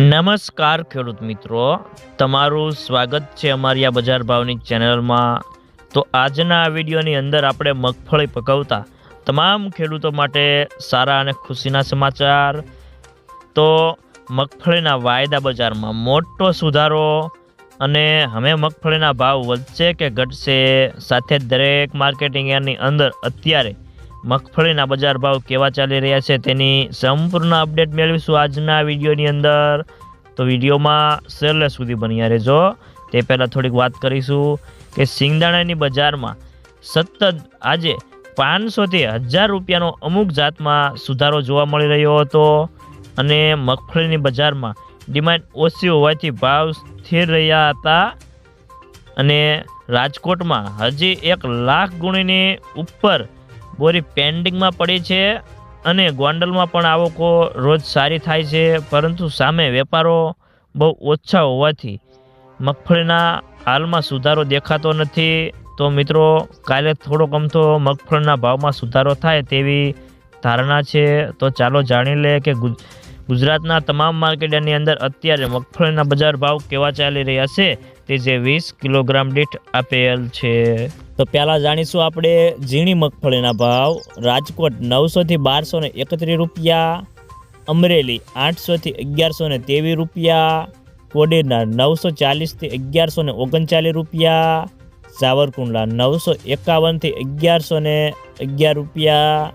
નમસ્કાર ખેડૂત મિત્રો. તમારું સ્વાગત છે અમારી આ બજાર ભાવની ચેનલમાં. તો આજના આ વિડીયોની અંદર આપણે મગફળી પકવતા તમામ ખેડૂતો માટે સારા અને ખુશીના સમાચાર. તો મગફળીના વાયદા બજારમાં મોટો સુધારો અને હવે મગફળીના ભાવ વધશે કે ઘટશે? સાથે દરેક માર્કેટિંગ યાર્ડની અંદર અત્યારે મગફળીના બજાર ભાવ કેવા ચાલી રહ્યા છે તેની સંપૂર્ણ અપડેટ મેળવીશું આજના વિડીયોની અંદર. તો વિડીયોમાં છેલ્લે સુધી બન્યા રહેજો. તે પહેલાં થોડીક વાત કરીશું કે સિંગદાણાની બજારમાં સતત આજે પાંચસોથી હજાર રૂપિયાનો અમુક જાતમાં સુધારો જોવા મળી રહ્યો હતો અને મગફળીની બજારમાં ડિમાન્ડ ઓછી હોવાથી ભાવ સ્થિર રહ્યા હતા. અને રાજકોટમાં હજી એક લાખ ગુણીની ઉપર બોરી પેન્ડિંગમાં પડી છે અને ગોંડલમાં પણ આવકો રોજ સારી થાય છે, પરંતુ સામે વેપારો બહુ ઓછા હોવાથી મગફળીના હાલમાં સુધારો દેખાતો નથી. તો મિત્રો, કાલે થોડોક અમથો મગફળીના ભાવમાં સુધારો થાય તેવી ધારણા છે. તો ચાલો જાણી લે કે ગુજરાતના તમામ માર્કેટની અંદર અત્યારે મગફળીના બજાર ભાવ કેવા ચાલી રહ્યા છે તે જે વીસ કિલોગ્રામ દીઠ આપેલ છે. તો પહેલાં જાણીશું આપણે ઝીણી મગફળીના ભાવ. રાજકોટ નવસોથી બારસો ને એકત્રીસ રૂપિયા. અમરેલી આઠસોથી અગિયારસો ને તેવીસ રૂપિયા. કોડીનાર નવસો ચાલીસથી અગિયારસો ને ઓગણચાલીસ રૂપિયા. સાવરકુંડલા નવસો એકાવનથી અગિયારસો ને અગિયાર રૂપિયા.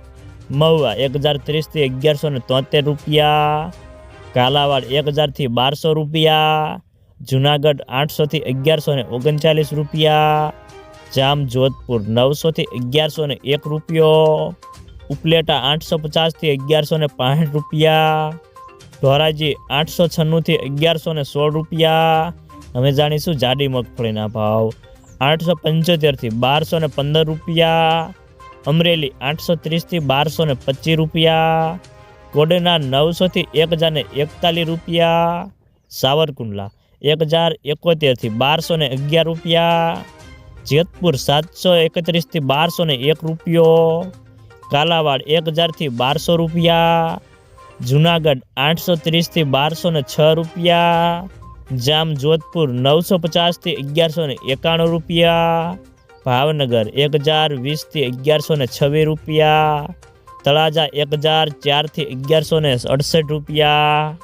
મહુવા એક હજાર ત્રીસથી અગિયારસો ને તોતેર રૂપિયા, કાલાવાડ એક હજારથી બારસો રૂપિયા, જુનાગઢ આઠસોથી અગિયારસો ને ઓગણચાલીસ રૂપિયા, જામ જોધપુર નવસોથી અગિયારસો ને એક રૂપિયો, ઉપલેટા આઠસો પચાસથી અગિયારસો ને પાંઠ રૂપિયા, ધોરાજી આઠસો છન્નુંથી અગિયારસો ને સોળ રૂપિયા. અમે જાણીશું જાડી મગફળીના ભાવ. આઠસો પંચોતેરથી બારસો ને પંદર રૂપિયા. અમરેલી આઠસો ત્રીસથી બારસો ને પચીસ રૂપિયા કોડના નવસોથી એક હજાર ને એકતાલીસ રૂપિયા, સાવરકુંડલા એક હજાર એકોતેરથી બારસો ને અગિયાર રૂપિયા, જેતપુર સાતસો એકત્રીસથી બારસો ને એક રૂપિયો, કાલાવાડ એક હજારથી બારસો રૂપિયા, જુનાગઢ આઠસો ત્રીસથી બારસો ને છ રૂપિયા જામ જોધપુર નવસો પચાસથી અગિયારસો ને એકાણું રૂપિયા ભાવનગર એક હજાર વીસથી અગિયારસો ને છવ્વીસ રૂપિયા, તળાજા એક હજાર ચારથી અગિયારસો ને અડસઠ રૂપિયા.